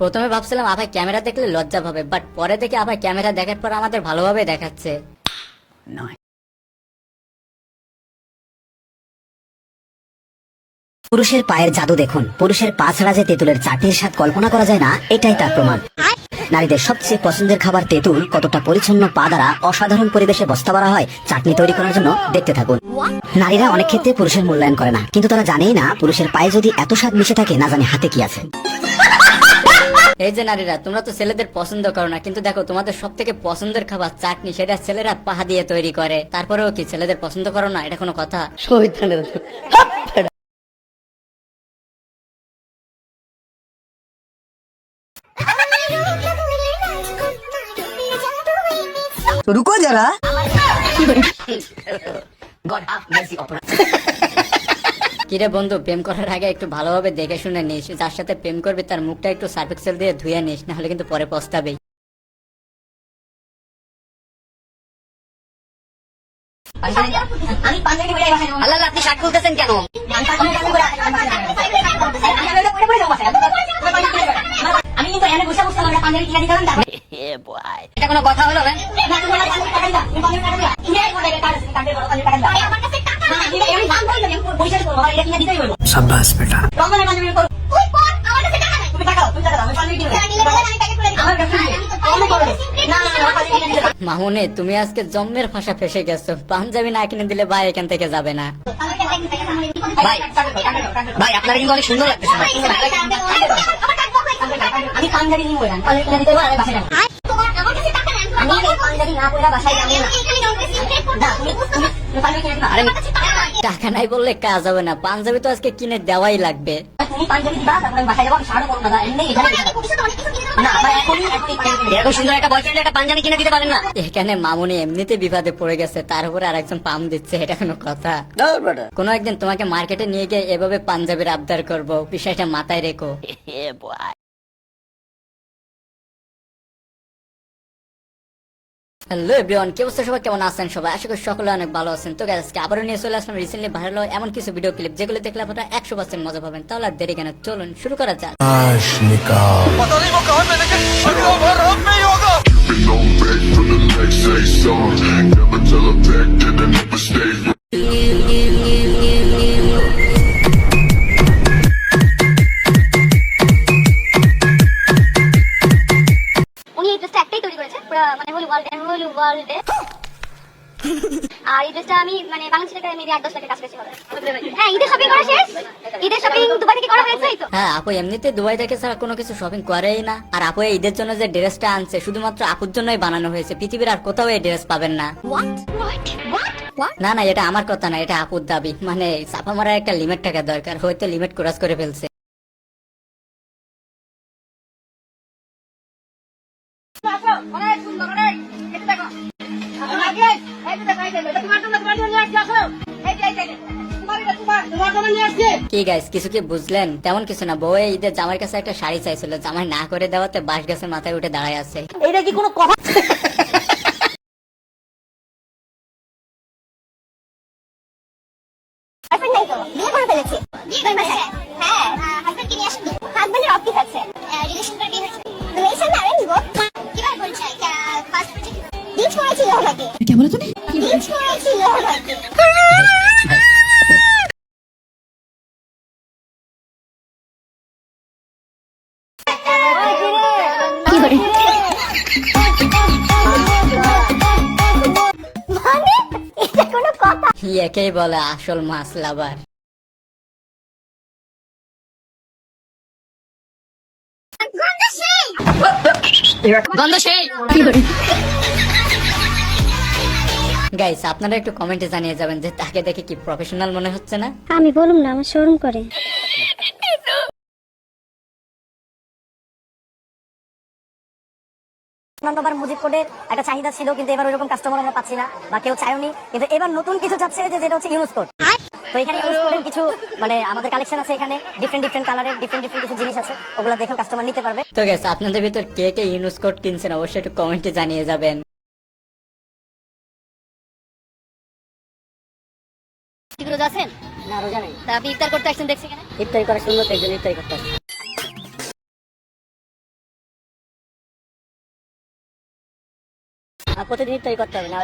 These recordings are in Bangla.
প্রথমে ভাবছিলাম আভাই ক্যামেরা দেখলে লজ্জা পাবে বাট পরে দেখে আভাই ক্যামেরা দেখার পর আমাদের ভালোভাবে দেখাচ্ছে। নয়। পুরুষের পায়ের জাদু দেখুন। পুরুষের পা ছাড়া যে তেঁতুলের চাটনির স্বাদ কল্পনা করা যায় না এটাই তার প্রমাণ। নারীদের সবচেয়ে পছন্দের খাবার তেঁতুল কতটা পরিচ্ছন্ন পা দ্বারা অসাধারণ পরিবেশে বস্তা করা হয় চাটনি তৈরি করার জন্য দেখতে থাকুন। নারীরা অনেক ক্ষেত্রে পুরুষের মূল্যায়ন করে না কিন্তু তারা জানেই না পুরুষের পায়ে যদি এত স্বাদ মিশে থাকে না জানে হাতে কি আছে। এই যে নারীরা তোমরা তো ছেলেদের পছন্দ করো না কিন্তু দেখো তোমাদের সব থেকে পছন্দের খাবার চাটনি সেটা ছেলেরা পাহা দিয়ে তৈরি করে। তারপরেও কি ছেলেদের পছন্দ করো না? এটা কোনো কথা? রুকো যারা। কিরে বন্ধু প্রেম করার আগে একটু ভালোভাবে দেখে শুনে নিস যার সাথে প্রেম করবি তার মুখটা একটু সার্ফেক্সেল দিয়ে ধুয়ে নিস নাহলে কিন্তু পরে পস্তাবেই আমি পাঞ্জাবি পরে আল্লাহ আপনি শার্ট খুলতেছেন কেন আমি কিন্তু এনে বসে বসে আমরা পাঞ্জাবি কিনে দিতে এটা কোনো কথা হলো না মাহুনে বেটা তুমি আজকে জম্মের ফাঁসা ফেসে গেছো পাঞ্জাবি না কিনে দিলে ভাই এখান থেকে যাবে না ভাই আপনার কিন্তু অনেক সুন্দর আমি পাঞ্জাবি না আরে টাকা নাই বললে কাজ হবে না। পাঞ্জাবি তো আজকে কিনে দেওয়াই লাগবে। এখানে মামুনি এমনিতে বিবাদে পড়ে গেছে, তার উপরে আরেকজন পাম দিচ্ছে, এটা কোনো কথা। কোনো একদিন তোমাকে মার্কেটে নিয়ে গিয়ে এভাবে পাঞ্জাবির আবদার করব, বিষয়টা মাথায় রেখো। হ্যালো এভরিওয়ান কি অবস্থা সবাই? কেমন আছেন সবাই? আশা করি সকলে অনেক ভালো আছেন। তো আজকে আবারও নিয়ে চলে আসলাম রিসেন্টলি ভাইরাল এমন কিছু ভিডিও ক্লিপ যেগুলো দেখলে আপনারা একশো পার্সেন্ট মজা পাবেন। তাহলে আর দেরি কেন? চলুন শুরু করা যাক। আর এই ড্রেসটা আমি মানে বাংলাদেশ টাকা মেবি আট দশ কাছাকাছি হবে হ্যাঁ ঈদের শপিং করা শেষ? ঈদের শপিং দুবাই থেকে করা হয়েছে তো? হ্যাঁ আপু এমনিতে দুবাই থেকে ছাড়া কোনো কিছু শপিং করেই না। আর আপু এই ঈদের জন্য যে ড্রেসটা আনছে শুধুমাত্র আপুর জন্যই বানানো হয়েছে। পৃথিবীর আর কোথাও এই ড্রেস পাবেন না। না না এটা আমার কথা না এটা আপুর দাবি। মানে চাপা মারার একটা লিমিট টাকা দরকার। হয়তো লিমিট ক্রস করে ফেলছে। কি গাইস কিছু কি বুঝলেন? তেমন কিছু না বউ এই ঈদের জামার কাছে একটা শাড়ি চাইছিল, জামাই না করে দেওয়াতে বাঁশ গাছের মাথায় উঠে দাঁড়ায় আছে। এটা কি কোনো কথা? একেই বলে আসল মাছ লাভার। গাইস আপনারা একটু কমেন্টে জানিয়ে যাবেন যে তাকে দেখে কি প্রফেশনাল মনে হচ্ছে না? আমি বলুন না, আমার শোরুম করে। নন্দবার মুজিব কোডের একটা চাহিদা ছিল কিন্তু এবার ওইরকম কাস্টমার আমরা পাচ্ছি না বা কেউ চায়নি কিন্তু এবার নতুন কিছু চাচ্ছে যে যেটা হচ্ছে কোড তো এখানে ইউজ কিছু মানে আমাদের কালেকশন আছে এখানে ডিফারেন্ট ডিফারেন্ট কালারের ডিফারেন্ট ডিফারেন্ট কিছু জিনিস আছে ওগুলো দেখে কাস্টমার নিতে পারবে। তো আপনাদের ভিতর কে কে ইউনুস কোড কিনছেন অবশ্যই একটু কমেন্টে জানিয়ে যাবেন। রোজা আছেন? না রোজা নেই। তা আপনি ইফতার করতে আসছেন দেখছি কেন ইফতারি করার সুন্দর একজন ইফতারি করতে আসে। প্রতিদিন ইফতারি করতে হবে না।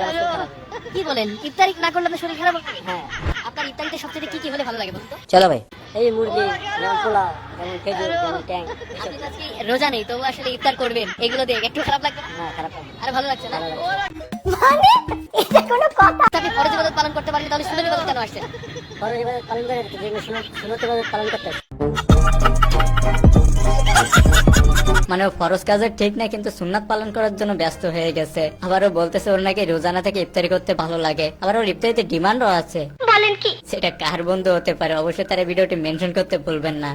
কি বলেন? ইফতারি না করলে আপনার শরীর খারাপ হবে? হ্যাঁ। আপনার ইফতারিতে সবচেয়ে কি কি হলে ভালো লাগে বলুন তো? চলো ভাই এই মুরগি যেমন পোলাও যেমন খেজুর যেমন ট্যাং আপনি তো আজকে রোজা নেই তবু আসলে ইফতার করবেন। এগুলো দিয়ে একটু খারাপ লাগবে না? খারাপ না। ভালো লাগছে না? মানে? এটা কোনো কথা। আপনি ফরজ ইবাদত পালন করতে পারেন তাহলে সুন্নত ইবাদত কেন আসছেন? ফরজ ইবাদত পালন করে সুন্নত ইবাদত পালন করতে মানে ও ফরজ কাজের ঠিক না কিন্তু সুন্নাত পালন করার জন্য ব্যস্ত হয়ে গেছে আবারও বলতেছে ওর নাকি রোজানা থেকে ইফতারি করতে ভালো লাগে আবার ওর ইফতারিতে ডিমান্ডও আছে বলেন কি সেটা কার বন্ধু হতে পারে অবশ্যই তারা ভিডিওটি মেনশন করতে ভুলবেন না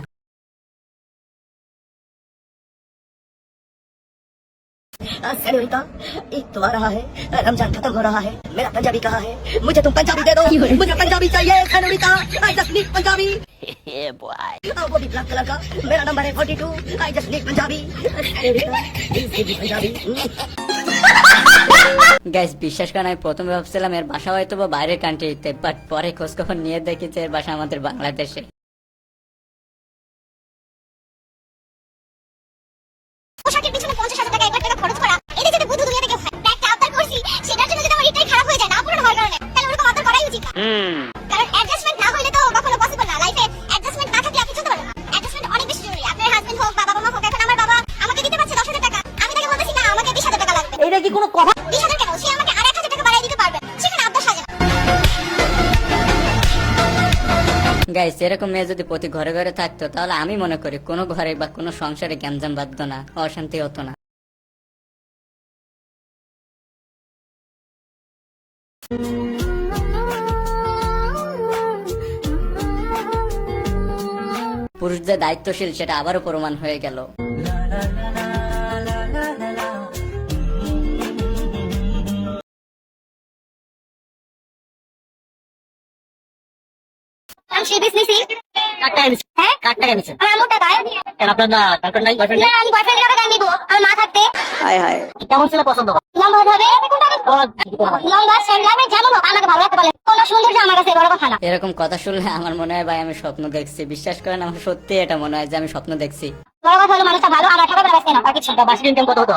सेनोरिटा ईद तो आ रहा है रमजान खत्म हो रहा है मेरा पंजाबी कहाँ है मुझे तुम पंजाबी दे दो मुझे पंजाबी चाहिए सेनोरिटा आई जस्ट नीड पंजाबी वो भी ब्लैक कलर का मेरा नंबर है forty two I just need Punjabi senorita please give me Punjabi guys বিশ্বাস করেন আমি প্রথমে ভাবছিলাম এর বাসা হয়তো বা বাইরের কান্ট্রিতে বাট পরে খোঁজ খবর নিয়ে দেখি যে এর বাসা আমাদের বাংলাদেশে পোশাকের গাইস এরকম মেয়ে যদি প্রতি ঘরে ঘরে থাকতো, তাহলে আমি মনে করি কোনো ঘরে বা কোনো সংসারে গ্যাঞ্জাম বাঁধতো না, অশান্তি হতো না। পুরুষদের দায়িত্বশীল, সেটা আবারও প্রমাণ হয়ে গেল। সেই হ্যাঁ আমার কেন আপনার না নাই বয়ফ্রেন্ড না আমি বয়ফ্রেন্ডের টাকা দিব আমার মা থাকতে। হায় হায়। কেমন ছেলে পছন্দ লম্বা হবে লম্বা যেমন হোক আমাকে ভালো আমার কাছে বড় কথা না। এরকম কথা শুনলে আমার মনে হয় ভাই আমি স্বপ্ন দেখছি। বিশ্বাস করেন আমার সত্যি এটা মনে হয় যে আমি স্বপ্ন দেখছি। ভালো কত হতো?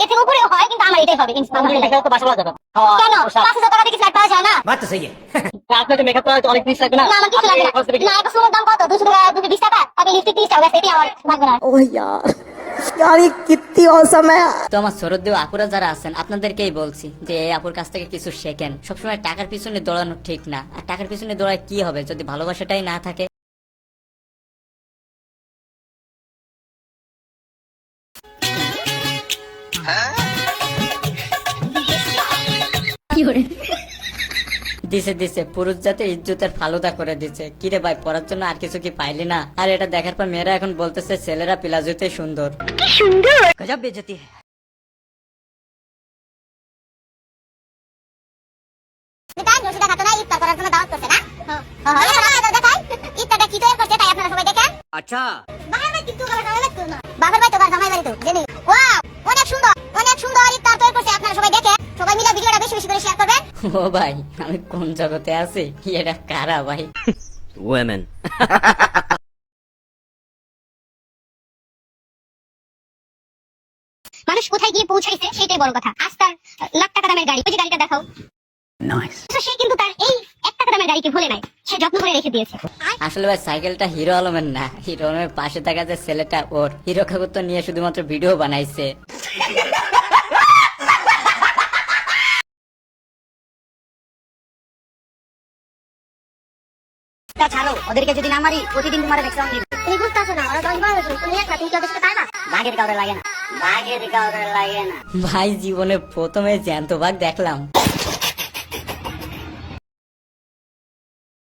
এর থেকে উপরেও হয় কিন্তু আমার এটাই হবে। কেন? হ্যাঁ, পাঁচ হাজার টাকা থেকে না? সেই আপনাকে মেকআপ করা অনেক লাগবে না? যারা আছেন আপনাদেরকেই বলছি যে আপুর কাছ থেকে কিছু শেখেন। সবসময় টাকার পিছনে দৌড়ানো ঠিক না। আর টাকার পিছনে দৌড়ায় কি হবে? যদি ভালোবাসাটাই না থাকে। দিছে দিছে। পুরুষ জাতি ইজ্জতের ফালুদা করে দিছে। কি রে ভাই পড়ার জন্য আর কিছু কি পাইলি না? আর এটা দেখার পর মেয়েরা এখন বলতেছে ছেলেরা পিলাজুতে সুন্দর। সুন্দর! গজব বেজতি। হ্যাঁ। আচ্ছা। বাবার ভাই তো জামাই বাড়ি তো ও ভাই আমি কোন জগতে আছি? এটা কারা ভাই? ওয়েমেন মানুষ কোথায় গিয়ে পৌঁছাইছে সেটাই বড় কথা। আজ তার লাখ টাকা দামের গাড়ি ওই যে গাড়িটা দেখাও। সে কিন্তু তার এই এক টাকা দামের গাড়িকে ভুলে নাই। সে যত্ন করে রেখে দিয়েছে। আসলে ভাই সাইকেলটা হিরো আলমের না। হিরো আলমের পাশে থাকা যে ছেলেটা ওর। হিরো কাকুর তো নিয়ে শুধুমাত্র ভিডিও বানাইছে। তা ছাড়ো। ওদেরকে যদি না মারি প্রতিদিন তোমার তুমি বুঝতেছো না ওরা দশ বারো তুমি একটা তুমি কি ওদের না বাঘের কাউরে লাগে না। বাঘের কাউরে লাগে না। ভাই জীবনে প্রথমে জ্যান্ত বাঘ দেখলাম।